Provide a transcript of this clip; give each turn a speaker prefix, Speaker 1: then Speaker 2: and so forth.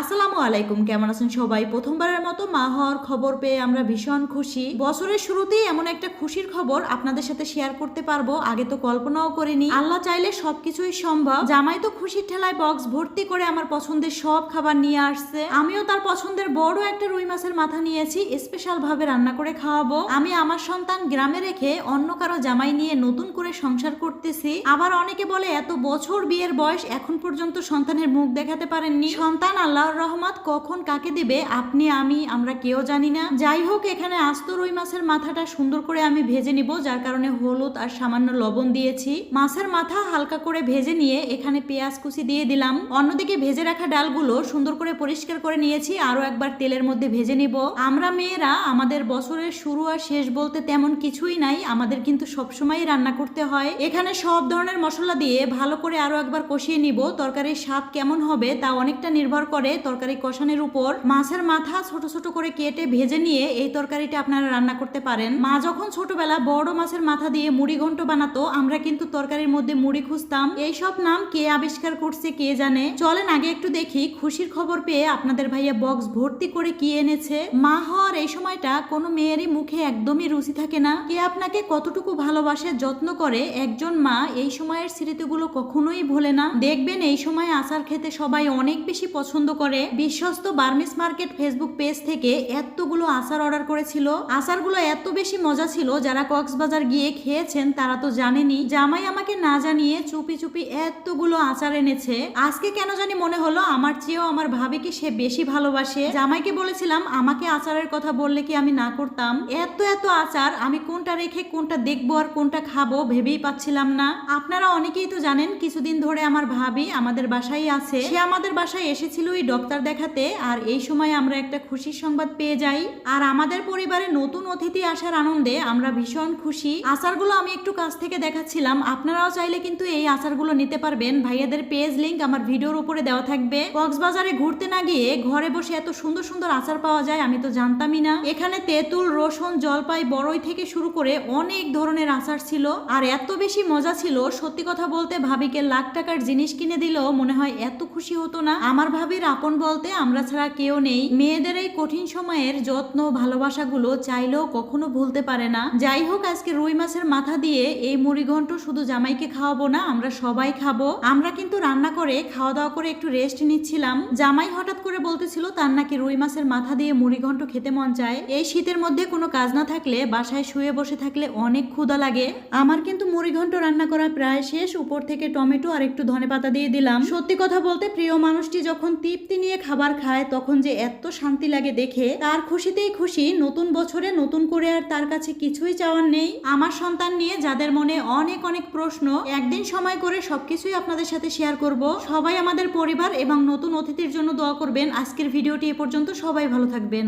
Speaker 1: আসসালামু আলাইকুম, কেমন আছেন সবাই? প্রথমবারের মতো মা হওয়ার খবর পেয়ে আমরা ভীষণ খুশি। বছরের শুরুতেই এমন একটা খুশির খবর আপনাদের সাথে শেয়ার করতে পারব, আগে তো কল্পনাও করিনি। আল্লাহ চাইলে সবকিছুই সম্ভব। জামাই তো খুশির ঠেলায় বক্স ভর্তি করে আমার পছন্দের সব খাবার নিয়ে আসছে। আমিও তার পছন্দের বড় একটা রুই মাছের মাথা নিয়েছি স্পেশাল ভাবে রান্না করে খাওয়াবো। আমি আমার সন্তান গ্রামে রেখে অন্য কারও জামাই নিয়ে নতুন করে সংসার করতেছি। আবার অনেকে বলে, এত বছর বিয়ের বয়স, এখন পর্যন্ত সন্তানের মুখ দেখাতে পারেননি। সন্তান আল্লাহর রহমত কখন কাকে দেবে? আপনি, আমি, আমরা কেউ জানি না। যাই হোক, এখানে আস্ত রুই মাছের মাথাটা সুন্দর করে আমি ভেজে নিব, যার কারণে হলুদ আর সামান্য লবণ দিয়েছি। মাছের মাথা হালকা করে ভেজে নিয়ে এখানে পেঁয়াজ কুচি দিয়ে দিলাম। অন্যদিকে ভেজে রাখা ডালগুলো সুন্দর করে পরিষ্কার করে নিয়েছি আরও একবার তেলের মধ্যে ভেজে নিব। আমরা মেয়েরা, আমাদের বছরের শুরু আর শেষ বলতে তেমন কিছুই নাই, আমাদের কিন্তু সবসময় রান্না করতে হয়। এখানে সব ধরনের মশলা দিয়ে ভালো করে আরও একবার কষিয়ে নিব, তরকারির স্বাদ কেমন হবে তা অনেকটা নির্ভর করে তরকারি কষানোর উপর মাছের মাথা ছোট ছোট করে কেটে ভেজে নিয়ে এই তরকারিটা আপনারা রান্না করতে পারেন। মা যখন ছোটবেলা বড় মাছের মাথা দিয়ে মুড়ি ঘন্ট বানাতো, আমরা কিন্তু তরকারির মধ্যে মুড়ি খুঁজতাম। এই সব নাম কে আবিষ্কার করছে কে জানে? চলেন আগে একটু দেখি, খুশির খবর পেয়ে আপনাদের ভাইয়া বক্স ভর্তি করে কি এনেছে? মা হওয়ার এই সময়টা কোনো মেয়েরই মুখে একদমই রুচি থাকে না। কে আপনাকে কতটুকু ভালোবাসে, যত্ন করে, একজন মা এই সময়ের স্মৃতিগুলো কখনোই ভোলে না। দেখবেন এই সময় আচার খেতে সবাই অনেক বেশি পছন্দ করে বিশ্বস্ত বার্মিস মার্কেট ফেসবুক পেজ থেকে এতগুলো আচার অর্ডার করেছিল। আচারগুলো এত বেশি মজা ছিল যারা কক্সবাজার গিয়ে খেয়েছেন তারা তো জানেনি। জামাই আমাকে না জানিয়ে চুপি চুপি এতগুলো আচার এনেছে। আজকে কেন জানি মনে হলো আমার চেয়েও আমার ভাবিকে সে বেশি ভালোবাসে। জামাইকে বলেছিলাম, আমাকে আচারের কথা বললে কি আমি না করতাম? এত এত আচার আমি কোনটা রেখে কোনটা দেখব আর কোনটা খাব ভেবেই পাচ্ছিলাম না। আপনারা অনেকেই তো জানেন, কিছুদিন ধরে আমার ভাবি আমাদের বাসায় আছে। সে আমাদের বাসায় এসেছিল এই ডক্টর দেখাতে আর এই সময় আমরা একটা খুশির সংবাদ পেয়ে যাই। আর আমাদের পরিবারে নতুন অতিথি আসার আনন্দে আমরা ভীষণ খুশি। আচারগুলো আমি একটু কাছ থেকে দেখাচ্ছিলাম। আপনারাও চাইলে কিন্তু এই আচারগুলো নিতে পারবেন। ভাইয়াদের পেজ লিঙ্ক আমার ভিডিওর উপরে দেওয়া থাকবে। কক্সবাজারে ঘুরতে না গিয়ে ঘরে বসে এত সুন্দর সুন্দর আচার পাওয়া যায় আমি তো জানতামই না। এখানে তেঁতুল, রসুন, জলপাই, বড়ই থেকে শুরু করে অনেক ধরনের আচার ছিল। আর এত বেশি মজা ছিল, সত্যি কথা বলতে ভাবিকে লাখ টাকার জিনিস কিনে দিলেও মনে হয় এত খুশি হতো না। আমার ভাবির আপন বলতে আমরা ছাড়া কেউ নেই। মেয়েদের এই কঠিন সময়ের যত্ন ভালোবাসাগুলো চাইলেও কখনো ভুলতে পারে না। যাই হোক, আজকে রুই মাছের মাথা দিয়ে এই মুড়ি ঘন্ট শুধু জামাইকে খাওয়াবো না, আমরা সবাই খাব। আমরা কিন্তু রান্না করে খাওয়া দাওয়া করে একটু রেস্ট নিচ্ছিলাম। জামাই হঠাৎ করে বলতেছিল, তার নাকি রুই মাছের মাথা দিয়ে মুড়ি ঘন্ট খেতে মন চায়? এই শীতের মধ্যে কোনো কাজ না থাকলে, বাসায় শুয়ে বসে থাকলে অনেক ক্ষুধা লাগে। আমার কিন্তু মুড়ি ঘন্ট রান্না করা প্রায় শেষ। উপর থেকে টমেটো আর একটু ধনে পাতা দিয়ে দিলাম। সত্যি কথা বলতে, প্রিয় মানুষটি যখন তৃপ্তি নিয়ে খাবার খায়, তখন যে এত শান্তি লাগে দেখে, তার খুশিতেই খুশি, নতুন বছরে নতুন করে আর তার কাছে কিছুই চাওয়ার নেই। আমার সন্তান নিয়ে যাদের মনে অনেক অনেক প্রশ্ন, একদিন সময় করে সবকিছুই আপনাদের সাথে শেয়ার করব। সবাই আমাদের পরিবার এবং নতুন অতিথির জন্য দোয়া করবেন। আজকের ভিডিওটি এ পর্যন্ত, সবাই ভালো থাকবেন।